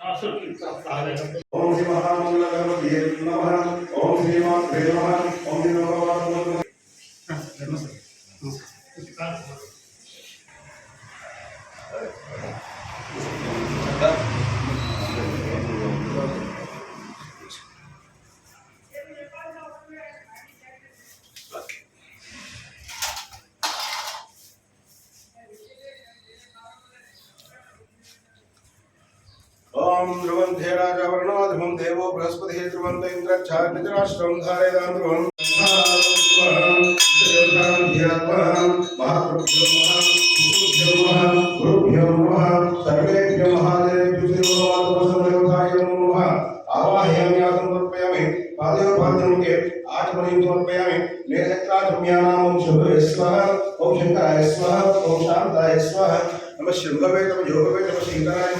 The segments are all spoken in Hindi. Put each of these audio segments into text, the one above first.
ఓం శ్రీ మహామంగళ గణపతి నమ. ఓం శ్రీ మాత్రే నమ. ఓం శ్రీ నమస్కారం. ओम ध्रुवंते राजा वर्णो ध्रुवं देवो बृहस्पति ध्रुवंत इंद्रक्षा निजराष्ट्रम धारेदान ध्रुवं सर्वेभ्य महादेवेभ्य नमः आवाहयामि आसं समर्पयामि पादयो पादमुखे आत्मनि समर्पयामि नेत्रत्राजम्यानां ॐ शुभवे स्वाहा ॐ शङ्कराय स्वाहा ॐ शान्ताय स्वाहा नमः शृङ्गवे नमः योगवे नमः शङ्कराय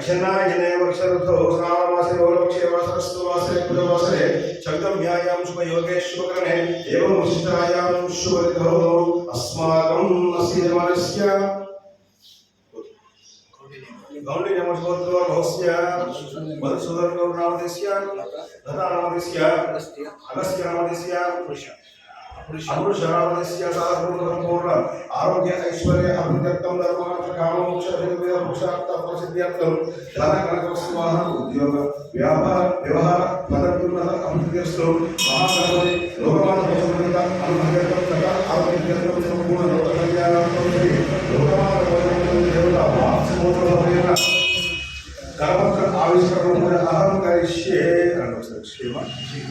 दक्षिणायने वर्षऋतौ श्रावणमासे पौर्णक्षे वासरस्तुवासरे पुरवासरे छन्दव्यायां शुभयोगे शुभकरणे एवम् उशिष्टायां शुभऋतौ अस्माकम् अस्य मनस्य गौण्डिनमठगोत्रभवस्य मधुसूदनगौरनामधस्य लतानामधस्य अगस्त्यनामधस्य అమృ శరణవనస్య సాధనం పూర్ణ ఆరోగ్య ఐశ్వర్య అభివృద్ధం ధర్మార్థ కామోక్ష ధర్మీయ మోక్షార్థ ప్రసిద్ధ్యర్థం ధన కనక స్వాహ ఉద్యోగ వ్యాపార వ్యవహార పదోన్నత ఆరోగ్య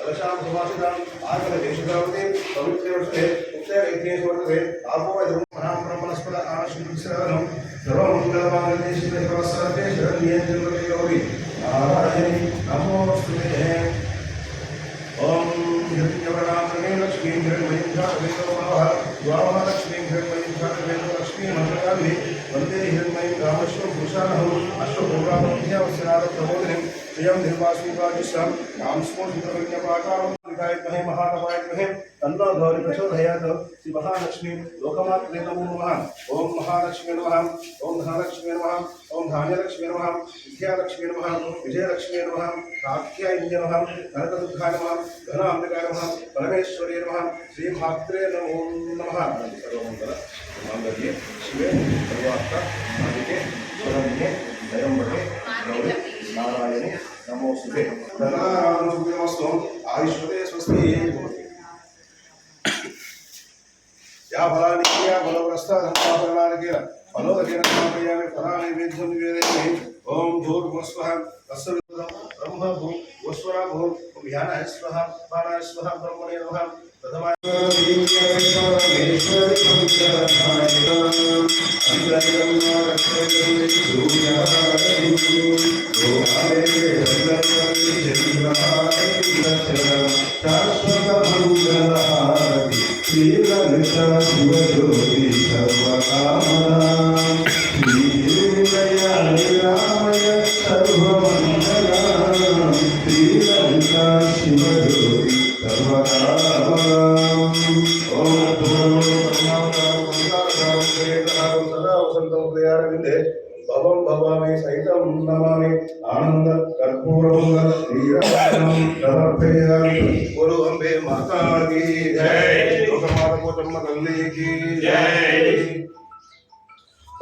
कलशां सुभाषिताम् आगमदेशदावते पवित्रे उत्तरैत्रे वर्तते आपो यदुं महां ब्रह्मणस्पद आनश्विश्रवणं सर्वमङ्गलमाङ्गल्ये शरण्ये जन्मते गौरी नारायणि नमोऽस्तुते ॐ हिरण्यवर्णामृगे लक्ष्मीं हिरण्मयीं श्रियं स्मोषितविज्ञपाकारं विधायकमहे महानवायकमहे तन्नो गौरी प्रचोदयात् श्री महालक्ष्मी लोकमात्रे नमो नमः ओम महालक्ष्मी नमः, ओम धनलक्ष्मी नमः, ओम धान्यलक्ष्मी नमः, विद्यालक्ष्मी नमः, विजयलक्ष्मी नमः, कात्यायनी नमः कनकदुर्गाय नमः धनाम्बिकाय नमः, परमेश्वरी नमः मात्रे नमो नमः। सर्वमंगल मांगल्ये शिवे गौरी नारायणे। नमोस्तुते धनाराम सुखमस्तु आयुष्मते स्वस्ति। या फलानि क्रिया फलप्रस्था धर्माफलानि किल फलोदकेन समापयामि फलानि वेद्यं निवेदयामि ॐ भूर्भुवस्वः तस्य ब्रह्म भू वस्वरा भू ध्यानाय स्वः प्राणाय स्वः ब्रह्मणे नमः। శాశ్వతమంగళహారతి శ్రీలలిత శివజ్యోతి సర్వకామనా శ్రీదేవయ రామయ సర్వమంగళా శ్రీలలిత శివజ్యోతి. సర్వకామనా ఓం నమో నమో నమో నమో నమో నమో నమో నమో నమో నమో నమో సంసారసారం సదా వసంతం నమామి ఆనంద కర్పూరమంగళ శ్రీరామం సమర్పయామి గురు అంబే మాతాకి జై లోకమాత పోతమ్మ తల్లికి జై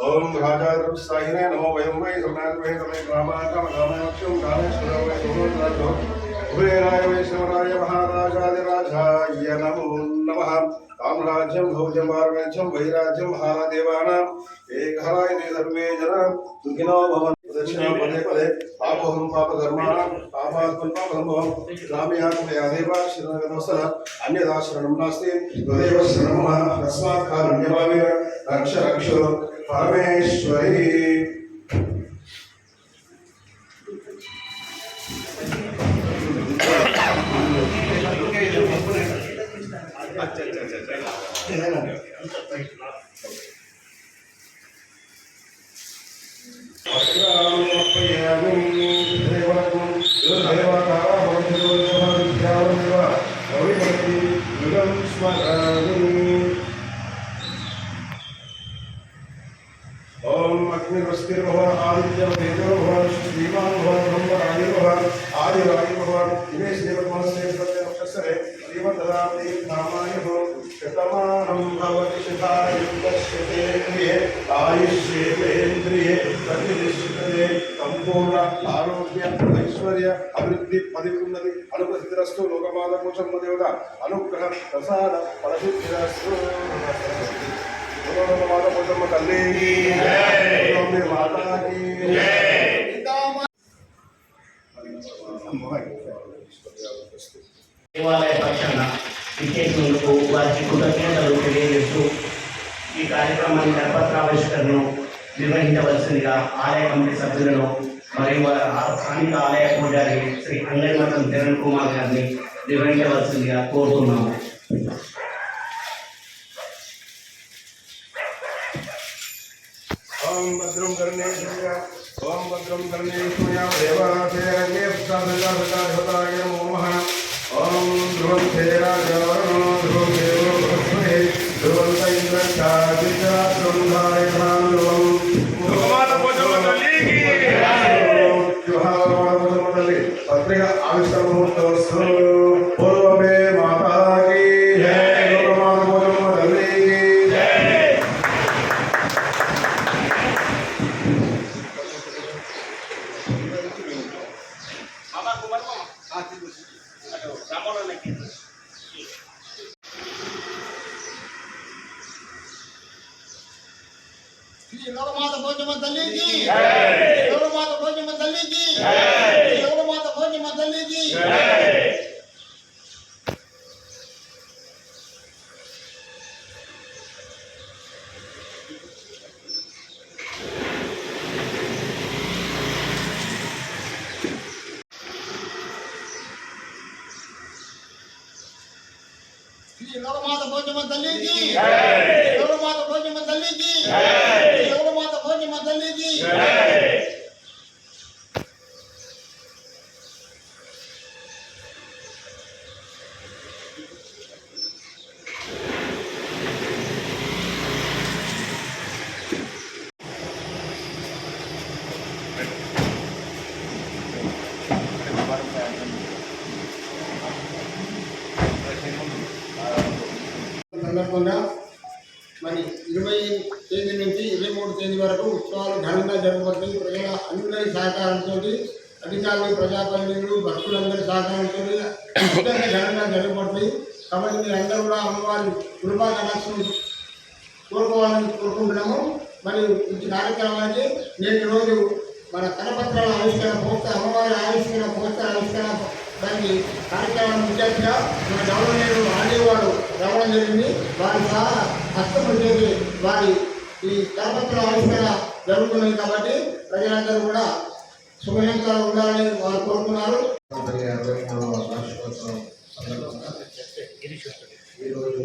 ఓం రాజాసాయినే నమో వయం వై సమాజమే సమే రామాకమ రామాక్షం రామేశ్వర వై उभय राघवेश्वराय महाराजादिराजाय नमो नमः। साम्राज्यं भोजं पार्वज्यं वैराज्यं, महादेवानां। एकहराय ते सर्वे जनां। सुखिनो भवन्तु दक्षिणा पदे पदे। पापोहम पापकर्माणां पापात्मन् पापसम्भवं ग्राम्यात्मया देव शरणगतवसर अन्यदा शरणं नास्ति। त्वदेव शरणं अस्मात् कारुण्यभावेन रक्ष रक्षो परमेश्वरी। अच्छा, अच्छा अच्छा अच्छा ओम अग्निरस्तिर्भव आदित्यं तेजोभव श्रीमान् भव ब्रह्म आदिर्भव आदिरादिर्भव भव शतमानं भवति शतायुक्तश्यतेन्द्रिये आयुष्येवेन्द्रिये प्रतिष्ठिते संपूर्ण आरोग्य ऐश्वर्य अभिवृद्धि पदिउन्नति अनुपसिद्धिरस्तु लोकमाता पोषम देवता अनुग्रह प्रसाद फलसिद्धिरस्तु మాత పోతమ్మ తల్లి మీ మాతాకి దేవాలయ పక్షాన విచ్చేసినందుకు వారికి కృతజ్ఞతలు తెలియజేస్తూ ఈ కార్యక్రమాన్ని కరపత్రావిష్కరణను నిర్వహించవలసిందిగా ఆలయ కమిటీ సభ్యులను మరియు వారి ఆ- స్థానిక ఆలయ పూజారి శ్రీ అంగన్మఠం కిరణ్ కుమార్ గారిని నిర్వహించవలసిందిగా కోరుతున్నాము. తల్లికి. గౌరమాత పూర్ణిమ తల్లికి? గౌరమాత పూర్ణిమ తల్లికి? గౌరమాత పూర్ణిమ తల్లికి? గౌరమాత పూర్ణిమ తల్లికి? సందర్భంగా మూడు ఉత్సవాలు ఘనంగా జరగబడతాయి ప్రజల అందరి సహకారంతో అధికారులు ప్రజాప్రతినిధులు భక్తులందరి సహకారంతో అత్యంత ఘనంగా జరగబడుతుంది కాబట్టి మీరు అందరూ కూడా అమ్మవారి కృపా కటాక్షం కోరుకోవాలని కోరుకుంటున్నాము. మరియు ఈ కార్యక్రమానికి నేటి రోజు మన కరపత్రాల ఆవిష్కరణ పోస్టర్ అమ్మవారి ఆవిష్కరణ పోస్టర్ ఆవిష్కరణ దానికి కార్యక్రమాన్ని ముఖ్యంగా మన గవర్నమెంట్ ఆడేవాడు రావడం జరిగింది. వారి సహా హస్తం చేసి వారి ఈ కరపత్రాల ఆవిష్కరణ జరుగుతున్నది కాబట్టి ప్రజలందరూ కూడా శుభయంగా ఉండాలని వారు కోరుకున్నారు. ఈరోజు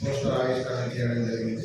పోస్టర్ ఆవిష్కరణ చేయడం జరిగింది.